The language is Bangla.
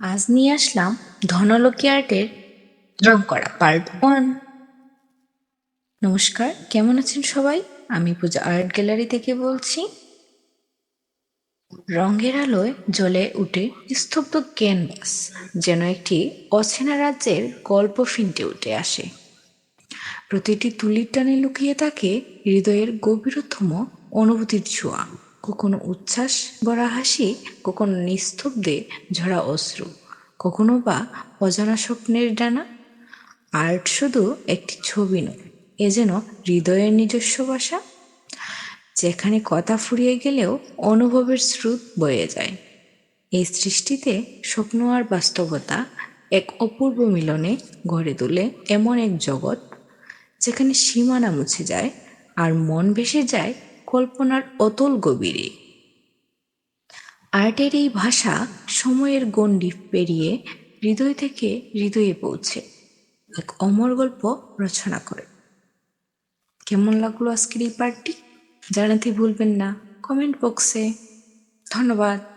আজ নিয়ে আসলাম ধনলক্ষ্মী আর্টের রং করা পার্ট ওয়ান নমস্কার, কেমন আছেন সবাই? আমি পূজা আর্ট গ্যালারি থেকে বলছি। রঙের আলোয় জ্বলে উঠে স্তব্ধ ক্যানভাস, যেন একটি অচেনা রাজ্যের গল্প ফিনটে উঠে আসে। প্রতিটি তুলির টানে লুকিয়ে থাকে হৃদয়ের গভীরতম অনুভূতির ছোঁয়া। কখনো উচ্ছ্বাস ভরা হাসি, কখনো নিস্তব্ধে, ঝরা অশ্রু, কখনো বা অজানা স্বপ্নের ডানা। আর্ট শুধু একটি ছবি নয়, এ যেন হৃদয়ের নিজস্ব ভাষা, যেখানে কথা ফুরিয়ে গেলেও অনুভবের স্রোত বয়ে যায়। এই সৃষ্টিতে স্বপ্ন আর বাস্তবতা এক অপূর্ব মিলনে গড়ে তোলে এমন এক জগৎ, যেখানে সীমানা মুছে যায় আর মন ভেসে যায় কল্পনার অতল গভীরে। আর্টের এই ভাষা সময়ের গণ্ডি পেরিয়ে হৃদয় থেকে হৃদয়ে পৌঁছে। এক অমর গল্প রচনা করে। কেমন লাগল আজকের এই পার্টি জানাতে ভুলবেন না। কমেন্ট বক্সে। ধন্যবাদ।